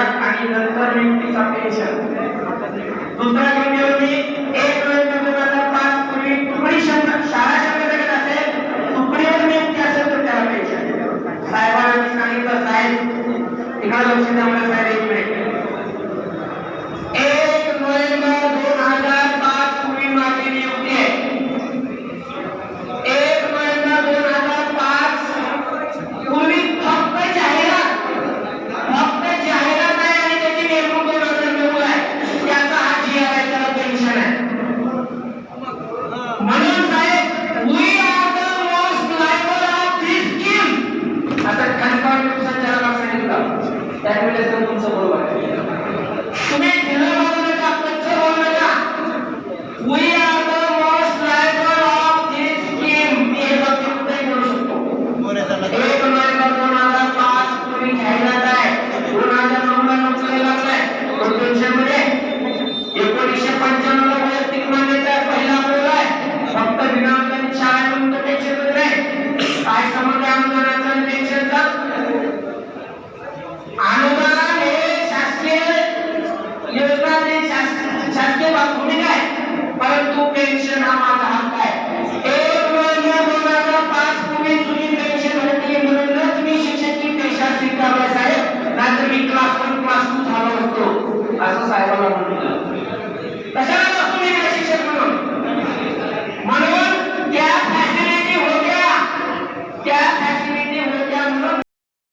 आणि नंतर व्यक्तीचा पेन्शन दुसरा किती एक नोव्हेंबर दोन हजार पाच पूर्वी तुकडी शंभर शाळा शंभर टक्के असेल तुकडीवर व्यक्ती असेल तर त्याला पेन्शन साहेबांनी सांगितलं साहेब इकडे लक्ष द्या मला साहेब एक मिनिट. ऍडव्हर्टाइज करून तुमचं बरोबर आहे तुम्ही आहे. दोनशे मध्ये एकोणीसशे पंच्याण्णव ला वैयक्तिक मान्यता पहिला बोल फक्त विनामदानी शाळा म्हणून पेक्षा नाही काय समजा अनुदानाचा पेक्षा म्हणजे संपली नाही परंतु पेन्शन हा माझा हक्क आहे. पाच तुम्ही पेन्शन भेटली म्हणूनच मी क्लास वन क्लास टू झालो असतो असं साहेबाला म्हणून.